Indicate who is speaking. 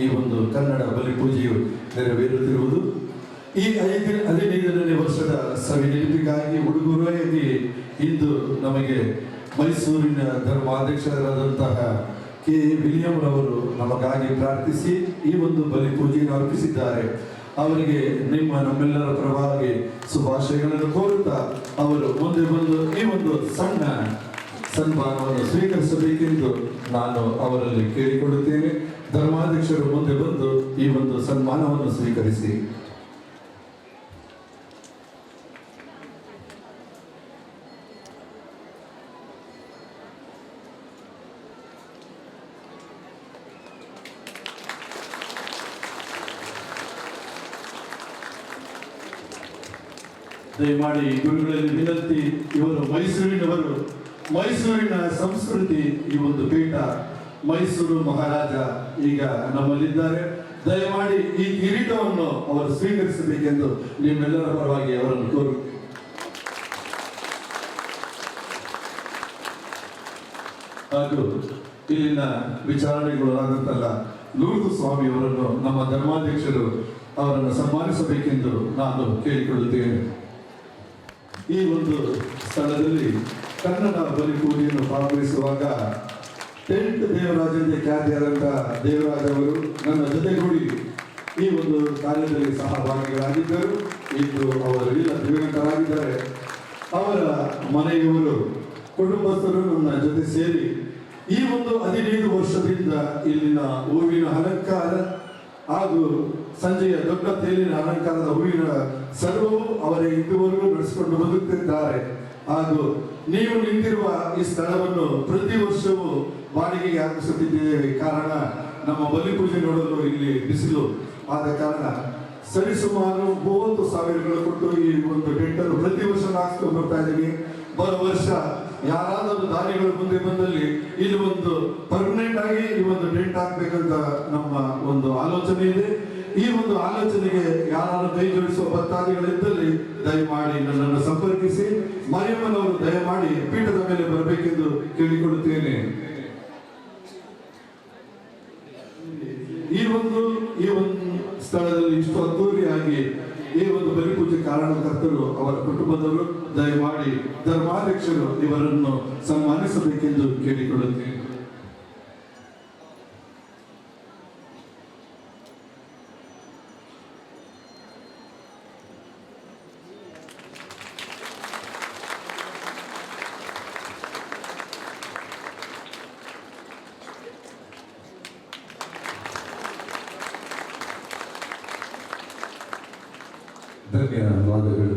Speaker 1: ಈ ಒಂದು ಕನ್ನಡ ಬಲಿ ಪೂಜೆಯು ನೆರವೇರುತ್ತಿರುವುದು. ಈ ಐದು ಹದಿನೈದನೇ ವರ್ಷದ ಸವಿ ನೆನಪಿಗಾಗಿ ಉಡುಗೊರೆಯಾಗಿ ಇಂದು ನಮಗೆ ಮೈಸೂರಿನ ಧರ್ಮಾಧ್ಯಕ್ಷರಾದಂತಹ ಕೆ. ವಿಲಿಯಂ ರವರು ನಮಗಾಗಿ ಪ್ರಾರ್ಥಿಸಿ ಈ ಒಂದು ಬಲಿ ಪೂಜೆಯನ್ನು ಅರ್ಪಿಸಿದ್ದಾರೆ. ಅವರಿಗೆ ನಿಮ್ಮ ನಮ್ಮೆಲ್ಲರ ಪರವಾಗಿ ಶುಭಾಶಯಗಳನ್ನು ಕೋರುತ್ತಾ ಅವರು ಮುಂದೆ ಬಂದು ಈ ಒಂದು ಸಣ್ಣ ಸನ್ಮಾನವನ್ನು ಸ್ವೀಕರಿಸಬೇಕೆಂದು ನಾನು ಅವರಲ್ಲಿ ಕೇಳಿಕೊಳ್ಳುತ್ತೇನೆ. ಧರ್ಮಾಧ್ಯಕ್ಷರು ಮುಂದೆ ಬಂದು ಈ ಒಂದು ಸನ್ಮಾನವನ್ನು ಸ್ವೀಕರಿಸಿ. ದಯಮಾಡಿ ಗುರುಗಳಲ್ಲಿ ವಿನಂತಿ ಮೈಸೂರಿನ ಸಂಸ್ಕೃತಿ ಈ ಒಂದು ಪೀಠ, ಮೈಸೂರು ಮಹಾರಾಜ ಈಗ ನಮ್ಮಲ್ಲಿದ್ದಾರೆ. ದಯಮಾಡಿ ಈ ಕಿರೀಟವನ್ನು ಅವರು ಸ್ವೀಕರಿಸಬೇಕೆಂದು ನಿಮ್ಮೆಲ್ಲರ ಪರವಾಗಿ ಅವರನ್ನು ಕೋರು ಹಾಗೂ ಇಲ್ಲಿನ ವಿಚಾರಣೆಗಳು ಆದಂತಲ್ಲ, ಲೂರ್ದು ಸ್ವಾಮಿ ಅವರನ್ನು ನಮ್ಮ ಧರ್ಮಾಧ್ಯಕ್ಷರು ಅವರನ್ನು ಸನ್ಮಾನಿಸಬೇಕೆಂದು ನಾನು ಕೇಳಿಕೊಳ್ಳುತ್ತೇನೆ. ಈ ಒಂದು ಸ್ಥಳದಲ್ಲಿ ಕನ್ನಡ ಬಲಿ ಪೂಜೆಯನ್ನು ಭಾಗವಹಿಸುವಾಗ ಟೆಂಟ್ ದೇವರಾಜಂತೆ ಖ್ಯಾತಿಯಾದಂಥ ದೇವರಾಜ್ ಅವರು ನನ್ನ ಜೊತೆಗೂಡಿ ಈ ಒಂದು ಕಾರ್ಯದಲ್ಲಿ ಸಹಭಾಗಿಗಳಾಗಿದ್ದರು. ಇಂದು ಅವರೆಲ್ಲ ದಿವಂಗತರಾಗಿದ್ದಾರೆ. ಅವರ ಮನೆಯವರು, ಕುಟುಂಬಸ್ಥರು ನನ್ನ ಜೊತೆ ಸೇರಿ ಈ ಒಂದು ಹದಿನೈದು ವರ್ಷದಿಂದ ಇಲ್ಲಿನ ಹೂವಿನ ಅಲಂಕಾರ ಹಾಗೂ ಸಂಜೆಯ ದೊಡ್ಡ ತೇಲಿನ ಅಲಂಕಾರದ ಹೂವಿನ ಸರ್ವವು ಅವರ ಇದುವರೆಗೂ ನಡೆಸಿಕೊಂಡು ಬದುಕುತ್ತಿದ್ದಾರೆ ಹಾಗೂ ನೀವು ನಿಂತಿರುವ ಈ ಸ್ಥಳವನ್ನು ಪ್ರತಿ ವರ್ಷವೂ ಬಾಡಿಗೆಗೆ ಹಾಕಿಸುತ್ತಿದ್ದೇವೆ ಕಾರಣ ನಮ್ಮ ಬಲಿ ಪೂಜೆ ನೋಡಲು ಇಲ್ಲಿ ಬಿಸಿಲು ಆದ ಕಾರಣ ಸರಿಸುಮಾರು ಮೂವತ್ತು ಸಾವಿರಗಳು ಕೊಟ್ಟು ಈ ಒಂದು ಟೆಂಟನ್ನು ಪ್ರತಿ ವರ್ಷ ಹಾಕ್ಸ್ಕೊಂಡು ಬರ್ತಾ ಇದ್ದೀವಿ. ಬರೋ ವರ್ಷ ಯಾರಾದರೂ ದಾನಿಗಳು ಮುಂದೆ ಬಂದಲ್ಲಿ ಇಲ್ಲಿ ಒಂದು ಪರ್ಮನೆಂಟ್ ಆಗಿ ಈ ಒಂದು ಟೆಂಟ್ ಹಾಕ್ಬೇಕಂತ ನಮ್ಮ ಒಂದು ಆಲೋಚನೆ ಇದೆ. ಈ ಒಂದು ಆಲೋಚನೆಗೆ ಯಾರಾದರೂ ಕೈ ಜೋಡಿಸುವ ಭಕ್ತಾದಿಗಳಿದ್ದಲ್ಲಿ ದಯಮಾಡಿ ನನ್ನನ್ನು ಮರಿಯಮ್ಮನವರು ದಯಮಾಡಿ ಪೀಠದ ಮೇಲೆ ಬರಬೇಕೆಂದು ಕೇಳಿಕೊಳ್ಳುತ್ತೇನೆ. ಈ ಒಂದು ಈ ಒಂದು ಸ್ಥಳದಲ್ಲಿ ಇಷ್ಟು ಅದ್ದೂರಿಯಾಗಿ ಈ ಒಂದು ಬಲಿಪೂಜೆ ಕಾರಣಕರ್ತರು ಅವರ ಕುಟುಂಬದವರು, ದಯಮಾಡಿ ಧರ್ಮಾಧ್ಯಕ್ಷರು ಇವರನ್ನು ಸನ್ಮಾನಿಸಬೇಕೆಂದು ಕೇಳಿಕೊಳ್ಳುತ್ತೇನೆ.
Speaker 2: ഇതൊക്കെയാണ് വാക്കുകൾ